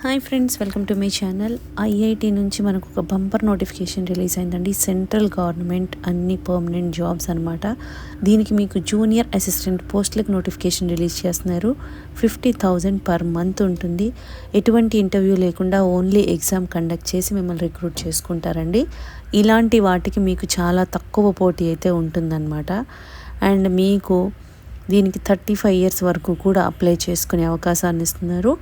Hi friends welcome to my channel. IIT నుంచి మనకు ఒక బంపర్ నోటిఫికేషన్ రిలీజ్ అయిందండి. సెంట్రల్ గవర్నమెంట్ అన్ని పర్మనెంట్ జాబ్స్ అనమాట దీనికి మీకు జూనియర్ అసిస్టెంట్ పోస్టులకు నోటిఫికేషన్ రిలీజ్ చేస్తున్నారు. ఫిఫ్టీ థౌజండ్ పర్ మంత్ ఉంటుంది. ఎటువంటి ఇంటర్వ్యూ లేకుండా ఓన్లీ ఎగ్జామ్ కండక్ట్ చేసి మిమ్మల్ని రిక్రూట్ చేసుకుంటారండి. ఇలాంటి వాటికి మీకు చాలా తక్కువ పోటీ అయితే ఉంటుందన్నమాట. అండ్ మీకు దీనికి థర్టీ ఫైవ్ ఇయర్స్ వరకు కూడా అప్లై చేసుకునే అవకాశాన్ని ఇస్తున్నారు.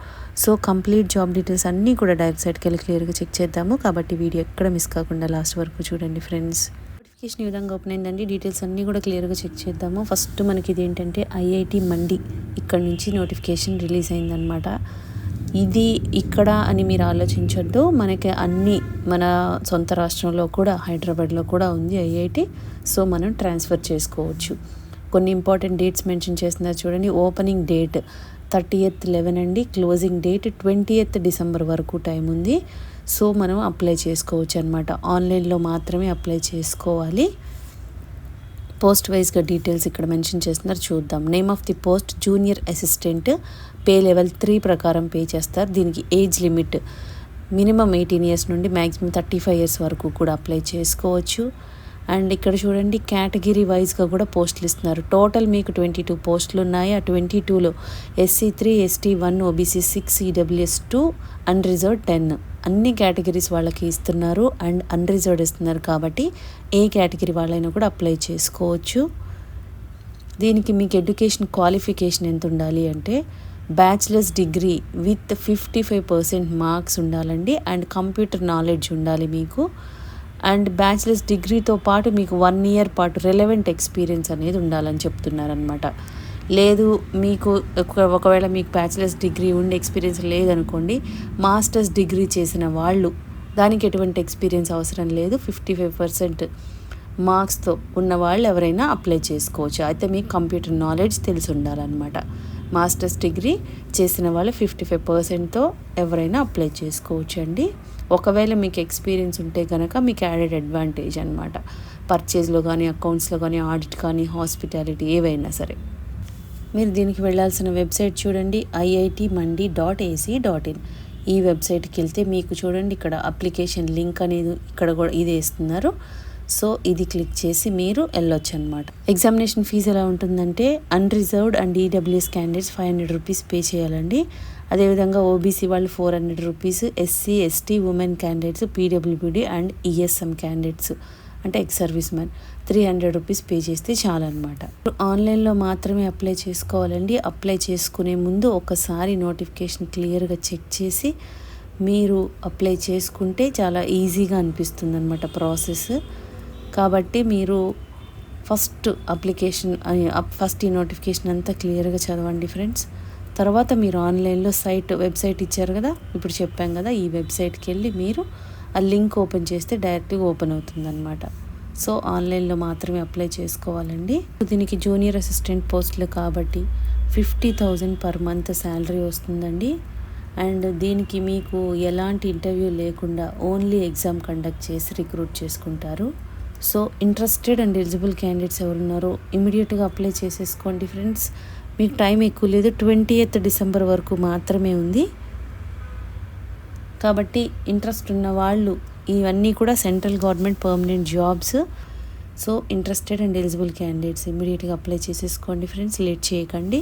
సో కంప్లీట్ జాబ్ డీటెయిల్స్ అన్నీ కూడా డైరెక్ట్ సైట్కి వెళ్ళి క్లియర్గా చెక్ చేద్దాము. కాబట్టి వీడియో ఎక్కడ మిస్ కాకుండా లాస్ట్ వరకు చూడండి ఫ్రెండ్స్. నోటిఫికేషన్ ఈ విధంగా ఓపెన్ అయిందండి. డీటెయిల్స్ అన్నీ కూడా క్లియర్గా చెక్ చేద్దాము. ఫస్ట్ మనకి ఇది ఏంటంటే ఐఐటి మండి ఇక్కడ నుంచి నోటిఫికేషన్ రిలీజ్ అయిందనమాట ఇది ఇక్కడ అని మీరు ఆలోచించొద్దు. మనకి అన్ని మన సొంత రాష్ట్రంలో కూడా హైదరాబాద్లో కూడా ఉంది ఐఐటి. సో మనం ట్రాన్స్ఫర్ చేసుకోవచ్చు. కొన్ని ఇంపార్టెంట్ డేట్స్ మెన్షన్ చేస్తున్నారు చూడండి. Opening date thirty eighth eleven అండి. Closing date twenty eighth December వరకు టైం ఉంది. సో మనం అప్లై చేసుకోవచ్చు అనమాట ఆన్లైన్లో మాత్రమే అప్లై చేసుకోవాలి. పోస్ట్ వైజ్గా డీటెయిల్స్ ఇక్కడ మెన్షన్ చేస్తున్నారు. చూద్దాం. Name of the post junior assistant. Pay level three ప్రకారం పే చేస్తారు. దీనికి age limit minimum eighteen years నుండి మ్యాక్సిమం థర్టీ ఫైవ్ ఇయర్స్ వరకు కూడా అప్లై చేసుకోవచ్చు. అండ్ ఇక్కడ చూడండి కేటగిరీ వైజ్గా కూడా పోస్టులు ఇస్తున్నారు. టోటల్ మీకు ట్వంటీ టూ పోస్టులు ఉన్నాయి. ఆ ట్వంటీ టూలో SC three ST one OBC six EWS two unreserved ten. అన్ని కేటగిరీస్ వాళ్ళకి ఇస్తున్నారు అండ్ అన్రిజర్వ్డ్ ఇస్తున్నారు కాబట్టి ఏ కేటగిరీ వాళ్ళైనా కూడా అప్లై చేసుకోవచ్చు. దీనికి మీకు ఎడ్యుకేషన్ క్వాలిఫికేషన్ ఎంత ఉండాలి అంటే bachelor's degree with fifty five percent marks ఉండాలండి అండ్ కంప్యూటర్ నాలెడ్జ్ ఉండాలి మీకు. అండ్ బ్యాచిలర్స్ డిగ్రీతో పాటు మీకు వన్ ఇయర్ పాటు రెలవెంట్ ఎక్స్పీరియన్స్ అనేది ఉండాలని చెప్తున్నారనమాట లేదు మీకు ఒకవేళ మీకు బ్యాచిలర్స్ డిగ్రీ ఉండి ఎక్స్పీరియన్స్ లేదనుకోండి మాస్టర్స్ డిగ్రీ చేసిన వాళ్ళు దానికి ఎటువంటి ఎక్స్పీరియన్స్ అవసరం లేదు. ఫిఫ్టీ ఫైవ్ పర్సెంట్ మార్క్స్తో ఉన్న వాళ్ళు ఎవరైనా అప్లై చేసుకోవచ్చు. అయితే మీకు కంప్యూటర్ నాలెడ్జ్ తెలిసి ఉండాలన్నమాట. మాస్టర్స్ డిగ్రీ చేసిన వాళ్ళు ఫిఫ్టీ ఫైవ్ పర్సెంట్తో ఎవరైనా అప్లై చేసుకోవచ్చు అండి ఒకవేళ మీకు ఎక్స్పీరియన్స్ ఉంటే కనుక మీకు యాడెడ్ అడ్వాంటేజ్ అనమాట పర్చేజ్లో కానీ అకౌంట్స్లో కానీ ఆడిట్ కానీ హాస్పిటాలిటీ ఏవైనా సరే. మీరు దీనికి వెళ్ళాల్సిన వెబ్సైట్ చూడండి IIT Mandi dot AC dot in ఈ వెబ్సైట్కి వెళ్తే మీకు చూడండి ఇక్కడ అప్లికేషన్ లింక్ అనేది ఇక్కడ కూడా ఇది వేస్తున్నారు సో ఇది క్లిక్ చేసి మీరు వెళ్ళొచ్చు అనమాట ఎగ్జామినేషన్ ఫీజు ఎలా ఉంటుందంటే unreserved and EWS candidates five hundred rupees pay చేయాలండి. అదేవిధంగా ఓబీసీ వాళ్ళు four hundred rupees SC ST women candidates PWBD and ESM candidates అంటే ex service man three hundred rupees pay చేస్తే చాలన్నమాట. ఆన్లైన్లో మాత్రమే అప్లై చేసుకోవాలండి. అప్లై చేసుకునే ముందు ఒకసారి నోటిఫికేషన్ క్లియర్గా చెక్ చేసి మీరు అప్లై చేసుకుంటే చాలా ఈజీగా అనిపిస్తుంది అనమాట ప్రాసెస్ కాబట్టి మీరు ఫస్ట్ అప్లికేషన్ ఫస్ట్ ఈ నోటిఫికేషన్ అంతా క్లియర్గా చదవండి ఫ్రెండ్స్. తర్వాత మీరు ఆన్లైన్లో సైట్ వెబ్సైట్ ఇచ్చారు కదా ఇప్పుడు చెప్పాం కదా ఈ వెబ్సైట్కి వెళ్ళి మీరు ఆ లింక్ ఓపెన్ చేస్తే డైరెక్ట్గా ఓపెన్ అవుతుందన్నమాట. సో ఆన్లైన్లో మాత్రమే అప్లై చేసుకోవాలండి. దీనికి జూనియర్ అసిస్టెంట్ పోస్టులు కాబట్టి fifty thousand per month salary వస్తుందండి. అండ్ దీనికి మీకు ఎలాంటి ఇంటర్వ్యూ లేకుండా ఓన్లీ ఎగ్జామ్ కండక్ట్ చేసి రిక్రూట్ చేసుకుంటారు. So interested and eligible candidates ఎవరున్నారో ఇమీడియట్గా అప్లై చేసేసుకోండి ఫ్రెండ్స్ మీకు టైం ఎక్కువ లేదు. ట్వంటీ ఎయిత్ డిసెంబర్ వరకు మాత్రమే ఉంది. కాబట్టి ఇంట్రెస్ట్ ఉన్న వాళ్ళు ఇవన్నీ కూడా central government permanent jobs so interested and eligible candidates ఇమీడియట్గా అప్లై చేసేసుకోండి ఫ్రెండ్స్ లేట్ చేయకండి.